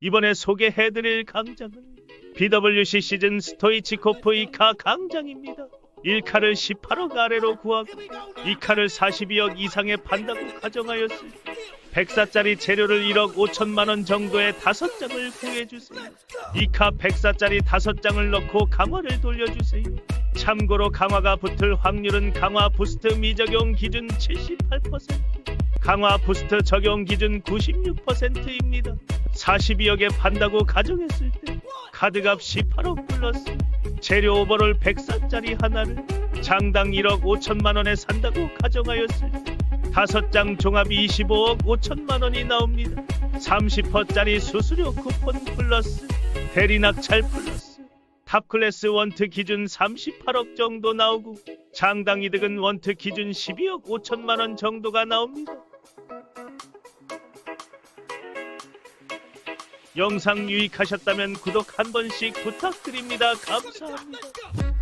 이번에 소개해드릴 강장은 BWC 시즌 스토이치코프 이카 강장입니다. 1카를 18억 아래로 구하고 2카를 42억 이상에 판다고 가정하였을 때 100사짜리 재료를 1억 5천만 원 정도의 5장을 구해주세요. 2카 100사짜리 5장을 넣고 강화를 돌려주세요. 참고로 강화가 붙을 확률은 강화 부스트 미적용 기준 78%, 강화 부스트 적용 기준 96%입니다. 42억에 판다고 가정했을 때 카드값 18억 플러스 재료 오버롤 100사짜리 하나를 장당 1억 5천만 원에 산다고 가정하였을 때 다섯 장 종합이 25억 5천만 원이 나옵니다. 30%짜리 수수료 쿠폰 플러스 대리 낙찰 플러스 탑클래스 원트 기준 38억 정도 나오고 장당 이득은 원트 기준 12억 5천만 원 정도가 나옵니다. 영상 유익하셨다면 구독 한 번씩 부탁드립니다. 감사합니다.